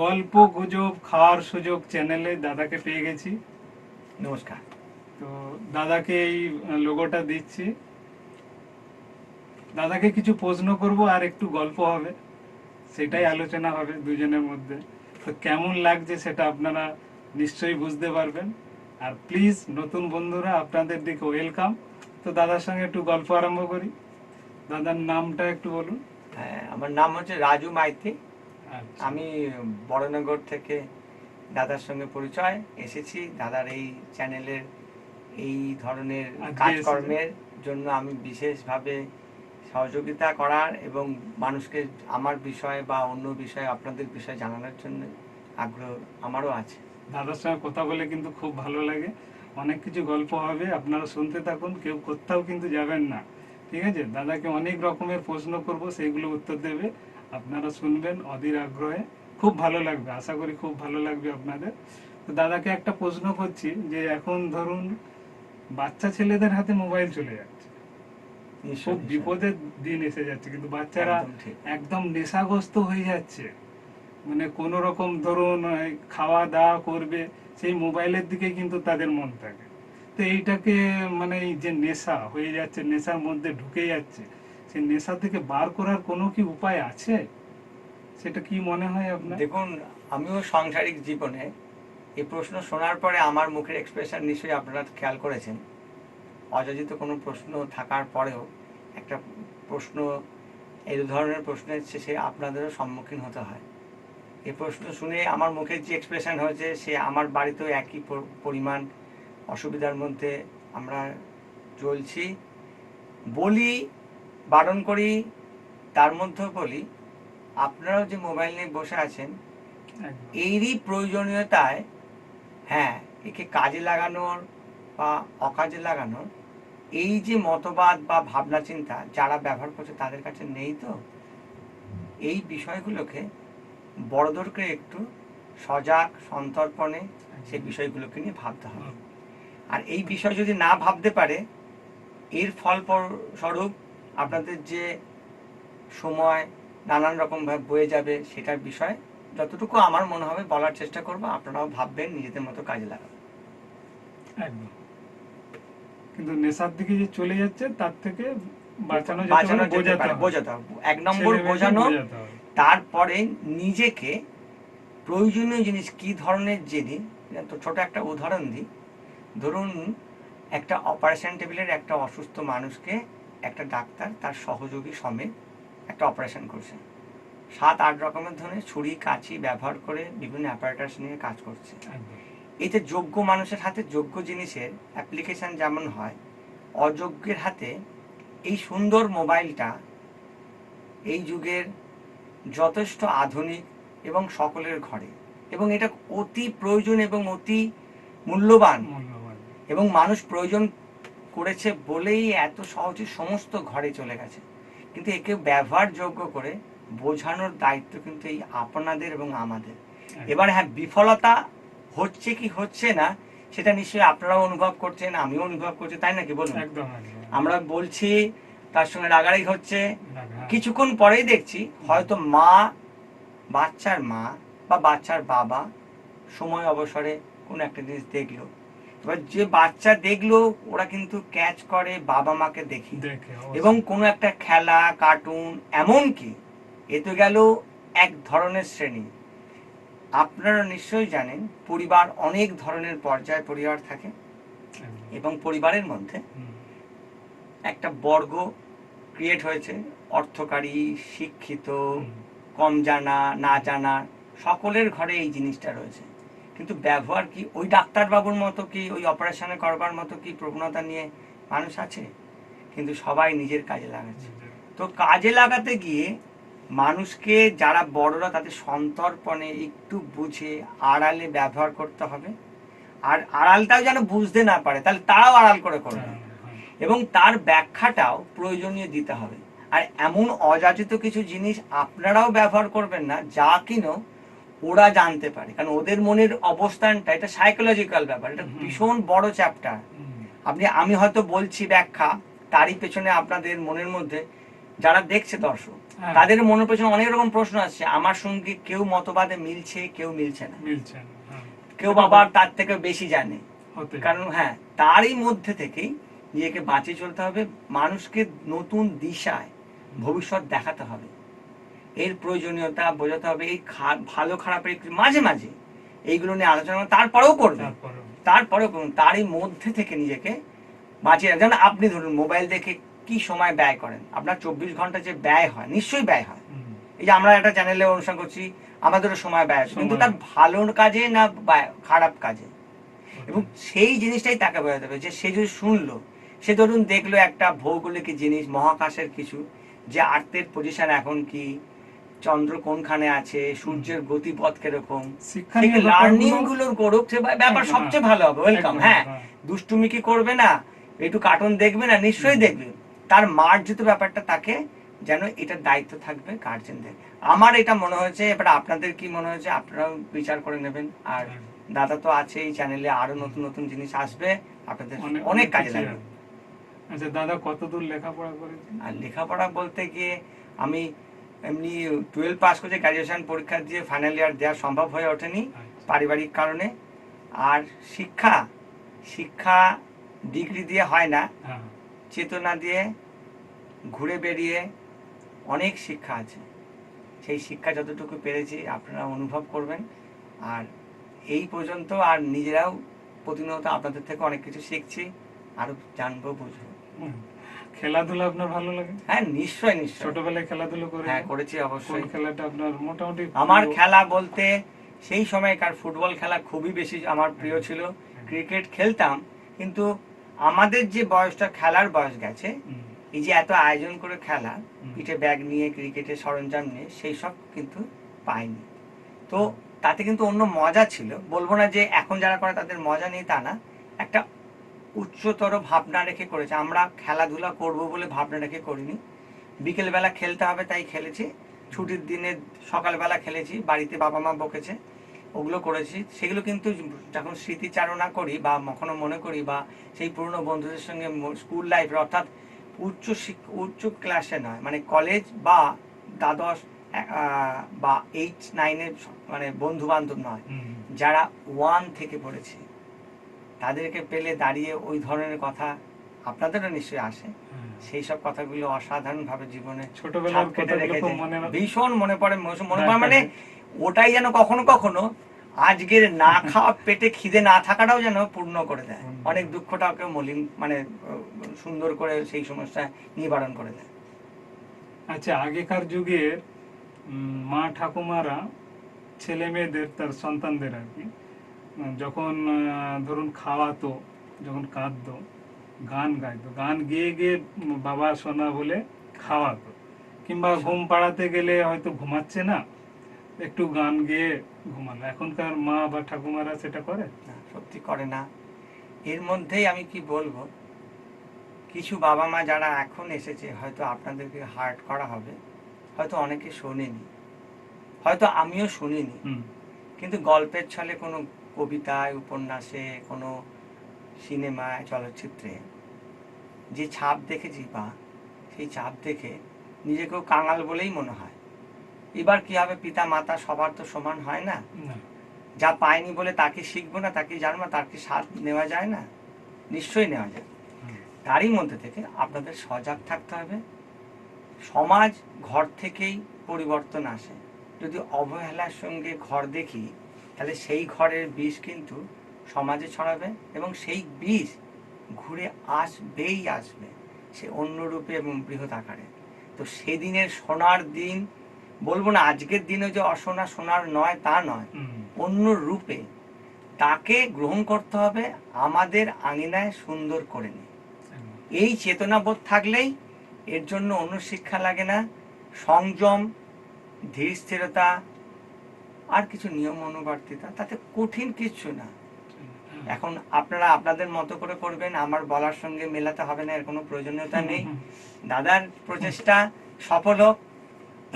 গল্প গুজব খাওয়ার সুযোগ চ্যানেলে দাদাকে পেয়ে গেছি। নমস্কার। তো দাদাকে এই লোগোটা দিচ্ছি। দাদাকে কিছু প্রশ্ন করব আর একটু গল্প হবে। সেটাই আলোচনা হবে দুজনের মধ্যে। তো কেমন লাগছে সেটা আপনারা নিশ্চয়ই বুঝতে পারবেন। আর প্লিজ নতুন বন্ধুরা আপনাদের দিকে ওয়েলকাম তো দাদার সঙ্গে একটু গল্প আরম্ভ করি। দাদার নামটা একটু বলুন। হ্যাঁ আমার নাম হচ্ছে রাজু মাইতি। আমি বড়নগর থেকে দাদার সঙ্গে পরিচয় এসেছি। দাদার এই চ্যানেলের এই ধরনের কাজকর্মের জন্য আমি বিশেষভাবে সহযোগিতা করার এবং মানুষকে আমার বিষয়ে বা অন্য বিষয়ে আপনাদের বিষয়ে জানানোর জন্য আগ্রহ আমারও আছে। দাদার সঙ্গে কথা বলে কিন্তু খুব ভালো লাগে। অনেক কিছু গল্প হবে আপনারা শুনতে থাকুন কেউ কোথাও কিন্তু যাবেন না। ঠিক আছে? দাদাকে অনেক রকমের প্রশ্ন করব সেইগুলো উত্তর দেবে। আপনারা শুনবেন অধীর আগ্রহে। খুব ভালো লাগবে আশা করি খুব ভালো লাগবে আপনাদের। তো দাদাকে একটা প্রশ্ন করছি যে এখন ধরুন বাচ্চা ছেলেদের হাতে মোবাইল চলে যাচ্ছে। খুব বিপদের দিন এসে যাচ্ছে কিন্তু বাচ্চারা। একদম নেশাগ্রস্ত হয়ে যাচ্ছে। মানে কোন রকম ধরুন খাওয়া দাওয়া করবে সেই মোবাইলের দিকে কিন্তু তাদের মন থাকে। তো এইটাকে মানে এই যে নেশা হয়ে যাচ্ছে নেশার মধ্যে ঢুকে যাচ্ছে সেই নেশা থেকে বার করার কোনো কি উপায় আছে? সেটা কি মনে হয় আপনার? দেখুন, আমিও সাংসারিক জীবনে এই প্রশ্ন শোনার পরে আমার মুখের এক্সপ্রেশন নিশ্চয়ই আপনারা খেয়াল করেছেন। অযাচিত কোনো প্রশ্ন থাকার পরেও একটা প্রশ্ন, এই ধরনের প্রশ্নের শেষে আপনাদেরও সম্মুখীন হতে হয়। এই প্রশ্ন শুনে আমার মুখের যে এক্সপ্রেশন হয়েছে, সে আমার বাড়িতেও একই পরিমাণ অসুবিধার মধ্যে আমরা চলছি বলি বারণ করি তার মধ্যেও বলি আপনারাও যে মোবাইল নিয়ে বসে আছেন। এরই প্রয়োজনীয়তায় হ্যাঁ একে কাজে লাগানোর বা অকাজে লাগানোর এই যে মতবাদ বা ভাবনা চিন্তা যারা ব্যবহার করছে তাদের কাছে নেই তো? এই বিষয়গুলোকে বড়দেরকে একটু সজাগ সন্তর্পণে সেই বিষয়গুলোকে নিয়ে ভাবতে হবে। আর এই বিষয় যদি না ভাবতে পারে এর ফল স্বরূপ আপনাদের যে সময় নানান রকম ভাবে বয়ে যাবে সেটার বিষয় যতটুকু আমার মনে হবে বলার চেষ্টা করব আপনারাও ভাববেন নিজেদের মতো কাজে লাগাবেন। একদম। কিন্তু নেশার দিকে যে চলে যাচ্ছে তার থেকে বাঁচানো যেতে বাঁচানো বোঝাতে হবে। এক নম্বর বোঝানো তারপরে নিজেকে প্রয়োজনীয় জিনিস কি ধরনের জিনিস তো ছোট একটা উদাহরণ দিই ধরুন একটা অপারেশন টেবিলের একটা অসুস্থ মানুষকে একটা ডাক্তার তার সহযোগী সমেত একটা অপারেশন করছে। সাত আট রকমের ধরনের ছুরি কাঁচি ব্যবহার করে বিভিন্ন অ্যাপারেটাস নিয়ে কাজ করছে। এতে যোগ্য মানুষের হাতে যোগ্য জিনিসের অ্যাপ্লিকেশন যেমন হয় অযোগ্যের হাতে এই সুন্দর মোবাইলটা এই যুগের যথেষ্ট আধুনিক এবং সকলের ঘরে। এবং এটা অতি প্রয়োজন এবং অতি মূল্যবান। এবং মানুষ প্রয়োজন করেছে বলেই এত সহজে সমস্ত ঘরে চলে গেছে। কিন্তু একে ব্যবহারযোগ্য করে বোঝানোর দায়িত্ব কিন্তু এই আপনাদের এবং আমাদের। এবার হ্যাঁ বিফলতা হচ্ছে কি হচ্ছে না সেটা নিশ্চয়ই আপনারাও অনুভব করছেন আমিও অনুভব করছি তাই নাকি বলুন? আমরা বলছি তার সঙ্গে রাগারাগি হচ্ছে। কিছুক্ষণ পরেই দেখছি হয়তো মা বাচ্চার মা বা বাচ্চার বাবা সময় অবসরে কোনো একটা জিনিস দেখল। এবার যে বাচ্চা দেখল ওরা কিন্তু ক্যাচ করে বাবা মাকে দেখি। এবং কোনো একটা খেলা কার্টুন এমনকি এ তো গেল এক ধরনের শ্রেণি। আপনারা নিশ্চয়ই জানেন পরিবার অনেক ধরনের পর্যায় পরিবার থাকে এবং পরিবারের মধ্যে একটা বর্গ ক্রিয়েট হয়েছে অর্থকারী শিক্ষিত কম জানা না জানা সকলের ঘরে এই জিনিসটা রয়েছে। কিন্তু ব্যবহার কি? ওই ডাক্তারবাবুর মতো কি? ওই অপারেশনে করবার মতো কি প্রবণতা নিয়ে মানুষ আছে? কিন্তু সবাই নিজের কাজে লাগাচ্ছে। তো কাজে লাগাতে গিয়ে মানুষকে যারা বড়রা তাদের সন্তর্পণে একটু বুঝে আড়ালে ব্যবহার করতে হবে। আর আড়ালটাও যেন বুঝতে না পারে, তাহলে তারাও আড়াল করে করবে। এবং তার ব্যাখ্যাটাও প্রয়োজনীয় দিতে হবে। আর এমন অযাচিত কিছু জিনিস আপনারাও ব্যবহার করবেন না, যা কিনো ওরা জানতে পারে। কারণ ওদের মনের অবস্থানটা এটা সাইকোলজিক্যাল ব্যাপার এটা ভীষণ বড় চ্যাপ্টার। আপনি আমি হয়তো বলছি ব্যাখ্যা তারই পেছনে আপনাদের মনের মধ্যে যারা দেখছে দর্শক হ্যাঁ, তাদের মনের পেছনে অনেক রকম প্রশ্ন আসছে। আমার সঙ্গে কেউ মতবাদে মিলছে কেউ মিলছে না। মিলছে হ্যাঁ, কেউ বাবার তার থেকে বেশি জানে। কারণ হ্যাঁ তারই মধ্যে থেকেই নিজেকে বাঁচিয়ে চলতে হবে। মানুষকে নতুন দিশায় ভবিষ্যৎ দেখাতে হবে। এর প্রয়োজনীয়তা বোঝাতে হবে এই ভালো খারাপের মাঝে মাঝে এইগুলো নিয়ে আলোচনা তারপরেও করবে তারপরে তারপরেও করুন তারই মধ্যে থেকে নিজেকে বাঁচিয়ে যেমন আপনি ধরুন মোবাইল দেখে কি সময় ব্যয় করেন? আপনার চব্বিশ ঘণ্টা যে ব্যয় হয় নিশ্চয়ই ব্যয় হয়। এই যে আমরা একটা চ্যানেলে অনুষ্ঠান করছি আমাদেরও সময় ব্যয় আছে। কিন্তু। তার ভালো কাজে না খারাপ কাজে? এবং সেই জিনিসটাই তাকে বোঝাতে হবে যে সে যদি শুনলো সে ধরুন দেখল একটা ভৌগোলিক জিনিস মহাকাশের কিছু যে আর্থের পজিশন এখন কি চন্দ্র কোনখানে আছে সূর্যের গতিপথ কীরকম? শিক্ষা লার্নিং ব্যাপারগুলো- গুলো করুক সে ব্যাপার সবচেয়ে ভালো হবে ওয়েলকাম হ্যাঁ। দুষ্টুমি কি করবে না? একটু কার্টুন দেখবে না? নিশ্চয়ই দেখবে। তার মার্জিত ব্যাপারটা তাকে যেন এটার দায়িত্ব থাকবে গার্জেনদের আমার এটা মনে হয়েছে এবার আপনাদের কি মনে হয়েছে আপনারাও বিচার করে নেবেন। আর হ্যাঁ, দাদা তো আছে এই চ্যানেলে আরও নতুন নতুন জিনিস আসবে আপনাদের অনেক- কাজে লাগবে। আচ্ছা দাদা কতদূর লেখাপড়া করেছেন? আর লেখাপড়া বলতে গিয়ে আমি এমনি টুয়েলভ পাস করে গ্রাজুয়েশন পরীক্ষা দিয়ে ফাইনাল ইয়ার দেওয়া সম্ভব হয়ে ওঠেনি আচ্ছা, পারিবারিক কারণে। আর শিক্ষা শিক্ষা ডিগ্রি দিয়ে হয় না। হ্যাঁ, চেতনা দিয়ে ঘুরে বেরিয়ে অনেক শিক্ষা আছে। সেই শিক্ষা যতটুকু পেরেছি আপনারা অনুভব করবেন। আর এই পর্যন্ত আর নিজেরাও প্রতিনিয়ত আপনাদের থেকে অনেক কিছু শিখছি আরও জানব বুঝব। খেলাধুলা আপনার ভালো লাগে? হ্যাঁ নিশ্চয় নিশ্চয় ছোটবেলায় খেলাধুলা করে? হ্যাঁ করেছি অবশ্যই। খেলাটা আপনার মোটামুটি আমার খেলা বলতে সেই সময়কার ফুটবল খেলা খুবই বেশি আমার প্রিয় ছিল। ক্রিকেট খেলতাম কিন্তু আমাদের যে বয়সটা খেলার বয়স গেছে এই যে এত আয়োজন করে খেলা পিঠে ব্যাগ নিয়ে ক্রিকেটের সরঞ্জাম নিয়ে সেই সব কিন্তু পাইনি। তো তাতে কিন্তু অন্য মজা ছিল। বলব না যে এখন যারা করে তাদের মজা নেই তা না। একটা উচ্চতর ভাবনা রেখে করেছে। আমরা খেলাধুলা করব বলে ভাবনা রেখে করিনি। বিকেলবেলা খেলতে হবে তাই খেলেছি। ছুটির দিনে সকালবেলা খেলেছি বাড়িতে বাবা মা বকেছে ওগুলো করেছি। সেগুলো কিন্তু যখন স্মৃতিচারণা করি বা কখনো মনে করি বা সেই পুরনো বন্ধুদের সঙ্গে স্কুল লাইফের অর্থাৎ উচ্চ উচ্চ ক্লাসে নয় মানে কলেজ বা দ্বাদশ বা এইট নাইনের মানে বন্ধু বান্ধব নয় যারা ওয়ান থেকে পড়েছে। তাদেরকে পেলে দাঁড়িয়ে ওই ধরনের কথা আপনাদেরও নিশ্চয়ই আসে। হ্যাঁ। সেই সব কথাগুলো অসাধারণ ভাবে জীবনে ছোটবেলার কেটে রেখেছে। ভীষণ মনে পড়ে মনে- মনে হ্যাঁ, পড়ে মানে ওটাই যেন কখনো কখনো আজকের না খাওয়া পেটে খিদে না থাকাটাও যেন পূর্ণ করে দেয়। অনেক দুঃখটাকে মলিন মানে সুন্দর করে সেই সমস্যা নিবারণ করে দেয়। আচ্ছা আগেকার যুগের মা ঠাকুমারা ছেলে মেয়েদের তার সন্তানদের আর কি যখন ধরুন খাওয়াতো যখন কাঁদতো গান গাইতো গান গেয়ে গিয়ে বাবা সোনা বলে খাওয়াতো। কিংবা ঘুম পাড়াতে গেলে হয়তো ঘুমাচ্ছে না একটু গান গেয়ে ঘুমালো। এখনকার মা বা ঠাকুমারা সেটা করে? না, সত্যি করে না। এর মধ্যেই আমি কি বলব কিছু বাবা মা যারা এখন এসেছে হয়তো আপনাদেরকে হার্ট করা হবে হয়তো অনেকে শোনেনি। হয়তো আমিও শুনিনি। কিন্তু গল্পের ছলে কোনো কবিতায় উপন্যাসে কোনো সিনেমায় চলচ্চিত্রে যে ছাপ দেখেছি বা সেই ছাপ দেখে নিজেকেও কাঙাল বলেই মনে হয়। এবার কি হবে? পিতা মাতা সবার তো সমান হয় না? যা পায়নি বলে তাকে শিখব না তাকে জানব না তার কি স্বাদ নেওয়া যায় না? নিশ্চয়ই নেওয়া যায়। তারই মধ্যে থেকে আপনাদের সজাগ থাকতে হবে। সমাজ ঘর থেকেই পরিবর্তন আসে। যদি অবহেলার সঙ্গে ঘর দেখি তাহলে সেই ঘরের বিষ কিন্তু সমাজে ছড়াবে এবং সেই বিষ ঘুরে আসবেই আসবে। সে অন্য রূপে এবং বৃহৎ আকারে। তো সেদিনের সোনার দিন বলব না আজকের দিনে যে অসোনা সোনার নয় তা নয় অন্য রূপে তাকে গ্রহণ করতে হবে আমাদের আঙিনায় সুন্দর করে নিয়ে। এই চেতনাবোধ থাকলেই এর জন্য অন্য শিক্ষা লাগে না। সংযম ধীর স্থিরতা আর কিছু নিয়ম অনুবর্তিতা তাতে কঠিন কিছু না। এখন আপনারা আপনাদের মতো করে করবেন আমার বলার সঙ্গে মেলাতে হবে না এর কোনো প্রয়োজনীয়তা নেই। দাদার প্রচেষ্টা সফল হোক।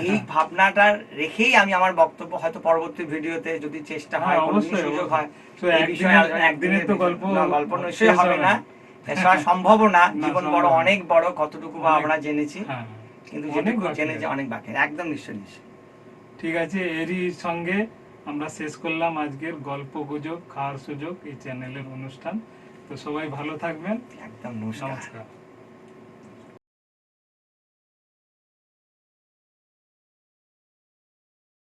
এই হ্যাঁ। ভাবনাটা রেখেই আমি আমার বক্তব্য হয়তো পরবর্তী ভিডিওতে যদি চেষ্টা হয় হ্যাঁ, সুযোগ হয় এই বিষয়ে একদিনের তো গল্প গল্প নিশ্চয়ই হবে না। সম্ভব না জীবন বড় অনেক বড় কতটুকু আমরা জেনেছি। হ্যাঁ। কিন্তু যেটুকু বাকি অনেক বাকি একদম নিশ্চয় নিশ্চয় ঠিক আছে এরই সঙ্গে আমরা শেষ করলাম আজকের গল্প গুজব খাওয়ার সুযোগ এই চ্যানেলের অনুষ্ঠান। তো সবাই ভালো থাকবেন। একদম নমস্কার।